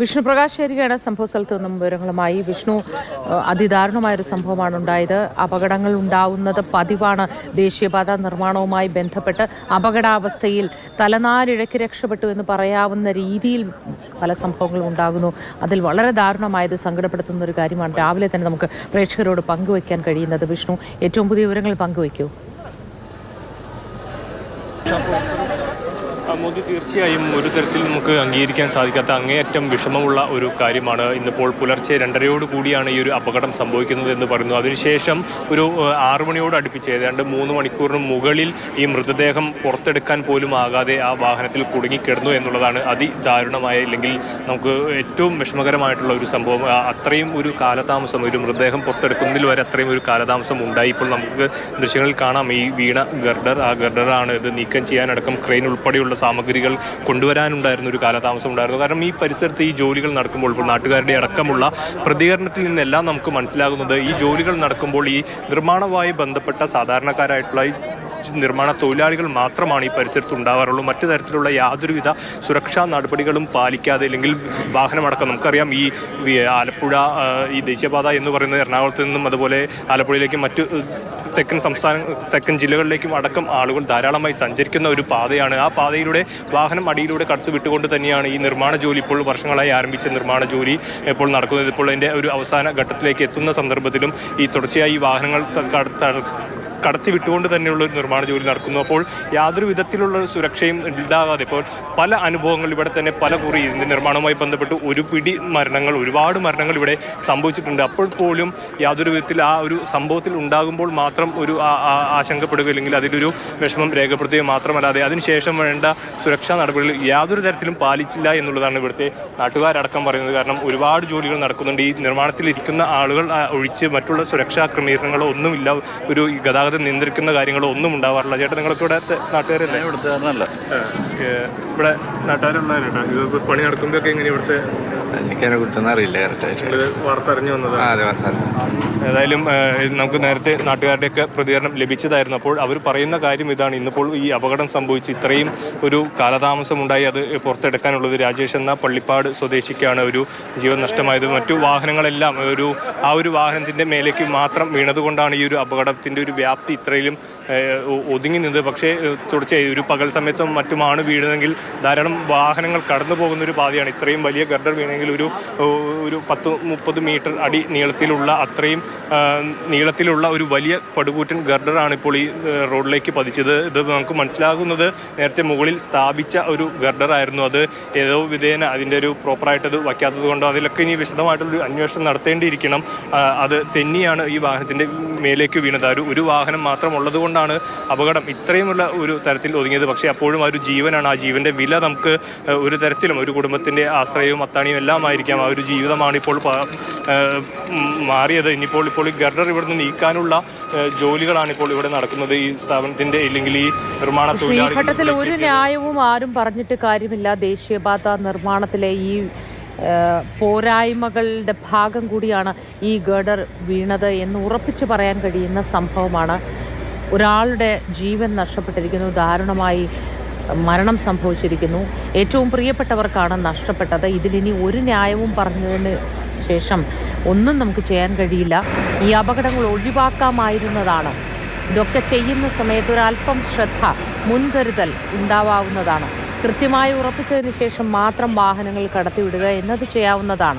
വിഷ്ണു പ്രകാശ് ചേരുകയാണ് സംഭവ സ്ഥലത്ത് നിന്നും വിവരങ്ങളുമായി. വിഷ്ണു അതിദാരുണമായ ഒരു സംഭവമാണ് ഉണ്ടായത്. അപകടങ്ങൾ ഉണ്ടാവുന്നത് പതിവാണ്. ദേശീയപാത നിർമ്മാണവുമായി ബന്ധപ്പെട്ട് അപകടാവസ്ഥയിൽ തലനാരിഴയ്ക്ക് രക്ഷപ്പെട്ടു എന്ന് പറയാവുന്ന രീതിയിൽ പല സംഭവങ്ങളും ഉണ്ടാകുന്നു. അതിൽ വളരെ ദാരുണമായത് സങ്കടപ്പെടുത്തുന്ന ഒരു കാര്യമാണ് രാവിലെ തന്നെ നമുക്ക് പ്രേക്ഷകരോട് പങ്കുവയ്ക്കാൻ കഴിയുന്നത്. വിഷ്ണു ഏറ്റവും പുതിയ വിവരങ്ങൾ പങ്കുവയ്ക്കൂ. മോദി തീർച്ചയായും ഒരു തരത്തിൽ നമുക്ക് അംഗീകരിക്കാൻ സാധിക്കാത്ത അങ്ങേയറ്റം വിഷമമുള്ള ഒരു കാര്യമാണ് ഇന്നിപ്പോൾ പുലർച്ചെ രണ്ടരയോട് കൂടിയാണ് ഈ ഒരു അപകടം സംഭവിക്കുന്നത് എന്ന് പറയുന്നു അതിനുശേഷം ഒരു ആറു മണിയോട് അടുപ്പിച്ച് ഏതാണ്ട് മൂന്ന് മണിക്കൂറിന് മുകളിൽ ഈ മൃതദേഹം പുറത്തെടുക്കാൻ പോലും ആകാതെ ആ വാഹനത്തിൽ കുടുങ്ങിക്കിടന്നു എന്നുള്ളതാണ് അതിദാരുണമായ അല്ലെങ്കിൽ നമുക്ക് ഏറ്റവും വിഷമകരമായിട്ടുള്ള ഒരു സംഭവം. അത്രയും ഒരു കാലതാമസം ഒരു മൃതദേഹം പുറത്തെടുക്കുന്നതിൽ വരെ അത്രയും ഒരു കാലതാമസം ഉണ്ടായി. ഇപ്പോൾ നമുക്ക് ദൃശ്യങ്ങളിൽ കാണാം ഈ വീണ ഗർഡർ. ആ ഗർഡറാണ് ഇത് നീക്കം ചെയ്യാനടക്കം ക്രെയിൻ ഉൾപ്പെടെയുള്ള സാമഗ്രികൾ കൊണ്ടുവരാനുണ്ടായിരുന്ന ഒരു കാലതാമസം ഉണ്ടായിരുന്നു. കാരണം ഈ പരിസരത്ത് ഈ ജോലികൾ നടക്കുമ്പോൾ ഇപ്പോൾ നാട്ടുകാരുടെ അടക്കമുള്ള പ്രതികരണത്തിൽ നിന്നെല്ലാം നമുക്ക് മനസ്സിലാകുന്നത് ഈ ജോലികൾ നടക്കുമ്പോൾ ഈ നിർമ്മാണവുമായി ബന്ധപ്പെട്ട സാധാരണക്കാരായിട്ടുള്ള നിർമ്മാണ തൊഴിലാളികൾ മാത്രമാണ് ഈ പരിസരത്ത് ഉണ്ടാവാറുള്ളൂ. മറ്റു തരത്തിലുള്ള യാതൊരുവിധ സുരക്ഷാ നടപടികളും പാലിക്കാതെ അല്ലെങ്കിൽ വാഹനമടക്കം നമുക്കറിയാം ഈ ആലപ്പുഴ ഈ ദേശീയപാത എന്ന് പറയുന്നത് എറണാകുളത്ത് നിന്നും അതുപോലെ ആലപ്പുഴയിലേക്കും മറ്റു തെക്കൻ സംസ്ഥാന തെക്കൻ ജില്ലകളിലേക്കും അടക്കം ആളുകൾ ധാരാളമായി സഞ്ചരിക്കുന്ന ഒരു പാതയാണ്. ആ പാതയിലൂടെ വാഹനം അടിയിലൂടെ കടത്തു വിട്ടുകൊണ്ട് തന്നെയാണ് ഈ നിർമ്മാണ ജോലി ഇപ്പോൾ വർഷങ്ങളായി ആരംഭിച്ച നിർമ്മാണ ജോലി ഇപ്പോൾ നടക്കുന്നത്. ഇപ്പോൾ അതിന്റെ ഒരു അവസാന ഘട്ടത്തിലേക്ക് എത്തുന്ന സന്ദർഭത്തിലും ഈ തുടർച്ചയായി വാഹനങ്ങൾ കടത്തി വിട്ടുകൊണ്ട് തന്നെയുള്ള ഒരു നിർമ്മാണ ജോലി നടക്കുന്നു. അപ്പോൾ യാതൊരു വിധത്തിലുള്ള സുരക്ഷയും ഉണ്ടാകാതെ ഇപ്പോൾ പല അനുഭവങ്ങൾ ഇവിടെ തന്നെ പല കുറി ഇതിന്റെ നിർമ്മാണവുമായി ബന്ധപ്പെട്ട് ഒരു പിടി മരണങ്ങൾ ഒരുപാട് മരണങ്ങൾ ഇവിടെ സംഭവിച്ചിട്ടുണ്ട്. അപ്പോൾ പോലും യാതൊരു വിധത്തിൽ ആ ഒരു സംഭവത്തിൽ ഉണ്ടാകുമ്പോൾ മാത്രം ഒരു ആശങ്കപ്പെടുക അല്ലെങ്കിൽ അതിലൊരു വിഷമം രേഖപ്പെടുത്തുകയോ മാത്രമല്ലാതെ അതിനുശേഷം വേണ്ട സുരക്ഷാ നടപടികൾ യാതൊരു തരത്തിലും പാലിച്ചില്ല എന്നുള്ളതാണ് ഇവിടുത്തെ നാട്ടുകാരടക്കം പറയുന്നത്. കാരണം ഒരുപാട് ജോലികൾ നടക്കുന്നുണ്ട്. ഈ നിർമ്മാണത്തിൽ ഇരിക്കുന്ന ആളുകൾ ഒഴിച്ച് മറ്റുള്ള സുരക്ഷാ ക്രമീകരണങ്ങളോ ഒന്നുമില്ല. ഒരു ഈ ഗതാഗതം നിയന്ത്രിക്കുന്ന കാര്യങ്ങളോ ഒന്നും ഉണ്ടാവാറില്ല. ചേട്ടാ നിങ്ങൾക്ക് ഇവിടെ നാട്ടുകാരല്ലേ? ഇവിടുത്തെ ഇവിടെ നാട്ടുകാരുള്ളവരേട്ടാ ഇത് പണി നടക്കുമ്പോഴൊക്കെ എങ്ങനെയാണ് ഇവിടുത്തെ എനിക്കതിനെ കുറിച്ചൊന്നും അറിയില്ല കറക്റ്റായിട്ട് അതെ ഏതായാലും നമുക്ക് നേരത്തെ നാട്ടുകാരുടെയൊക്കെ പ്രതികരണം ലഭിച്ചതായിരുന്നു. അപ്പോൾ അവർ പറയുന്ന കാര്യം ഇതാണ്. ഇന്നിപ്പോൾ ഈ അപകടം സംഭവിച്ച് ഇത്രയും ഒരു കാലതാമസം ഉണ്ടായി അത് പുറത്തെടുക്കാനുള്ളത് രാജേഷ് എന്ന പള്ളിപ്പാട് സ്വദേശിക്കാണ് ഒരു ജീവൻ നഷ്ടമായത്. മറ്റു വാഹനങ്ങളെല്ലാം ഒരു ആ ഒരു വാഹനത്തിന്റെ മേലേക്ക് മാത്രം വീണതുകൊണ്ടാണ് ഈ ഒരു അപകടത്തിന്റെ ഒരു വ്യാപ്തി ഇത്രയിലും ഒതുങ്ങി നിന്നത്. പക്ഷേ തുടർച്ചയായി ഒരു പകൽ സമയത്തും മറ്റുമാണ് വീഴുന്നതെങ്കിൽ ധാരാളം വാഹനങ്ങൾ കടന്നു പോകുന്ന ഒരു പാതയാണ്. ഇത്രയും വലിയ ഗർഡർ വീണെങ്കിൽ ഒരു ഒരു പത്ത് മുപ്പത് മീറ്റർ അടി നീളത്തിലുള്ള അത്രയും നീളത്തിലുള്ള ഒരു വലിയ പടുകൂറ്റൻ ഗർഡറാണ് ഇപ്പോൾ ഈ റോഡിലേക്ക് പതിച്ചത്. ഇത് നമുക്ക് മനസ്സിലാകുന്നത് നേരത്തെ മുകളിൽ സ്ഥാപിച്ച ഒരു ഗർഡറായിരുന്നു അത്. ഏതോ വിധേന അതിന്റെ ഒരു പ്രോപ്പറായിട്ടത് വയ്ക്കാത്തത് കൊണ്ട് അതിലൊക്കെ ഇനി വിശദമായിട്ടുള്ളൊരു അന്വേഷണം നടത്തേണ്ടിയിരിക്കണം. അത് തെന്നിയാണ് ഈ വാഹനത്തിന്റെ മേലേക്ക് വീണത്. ഒരു ഒരു വാഹനം മാത്രം ഉള്ളത് കൊണ്ടാണ് അപകടം ഇത്രയുമുള്ള ഒരു തരത്തിൽ ഒതുങ്ങിയത്. പക്ഷേ അപ്പോഴും ആ ഒരു ജീവനാണ്. ആ ജീവന്റെ വില നമുക്ക് ഒരു തരത്തിലും ഒരു കുടുംബത്തിന്റെ ആശ്രയവും അത്താണിയും എല്ലാം ആയിരിക്കാം ആ ഒരു ജീവിതമാണ് ഇപ്പോൾ മാറിയത്. ഇനിയിപ്പോൾ ഇപ്പോൾ ഈ ഗർഡർ ഇവിടുന്ന് നീക്കാനുള്ള ജോലികളാണ് ഇപ്പോൾ ഇവിടെ നടക്കുന്നത്. ഈ സ്ഥാപനത്തിന്റെ അല്ലെങ്കിൽ ഈ നിർമ്മാണ ഘട്ടത്തിൽ ഒരു ന്യായവും ആരും പറഞ്ഞിട്ട് കാര്യമില്ല. ദേശീയപാത നിർമ്മാണത്തിലെ ഈ പോരായ്മകളുടെ ഭാഗം കൂടിയാണ് ഈ ഗർഡർ വീണത് എന്ന് ഉറപ്പിച്ചു പറയാൻ കഴിയുന്ന സംഭവമാണ്. ഒരാളുടെ ജീവൻ നഷ്ടപ്പെട്ടിരിക്കുന്നു. ദാരുണമായി മരണം സംഭവിച്ചിരിക്കുന്നു. ഏറ്റവും പ്രിയപ്പെട്ടവർക്കാണ് നഷ്ടപ്പെട്ടത്. ഇതിലിനി ഒരു ന്യായവും പറഞ്ഞതിന് ശേഷം ഒന്നും നമുക്ക് ചെയ്യാൻ കഴിയില്ല. ഈ അപകടങ്ങൾ ഒഴിവാക്കാമായിരുന്നതാണ്. ഇതൊക്കെ ചെയ്യുന്ന സമയത്ത് ഒരല്പം ശ്രദ്ധ മുൻകരുതൽ ഉണ്ടാവാവുന്നതാണ്. കൃത്യമായി ഉറപ്പിച്ചതിന് ശേഷം മാത്രം വാഹനങ്ങൾ കടത്തിവിടുക എന്നത് ചെയ്യാവുന്നതാണ്.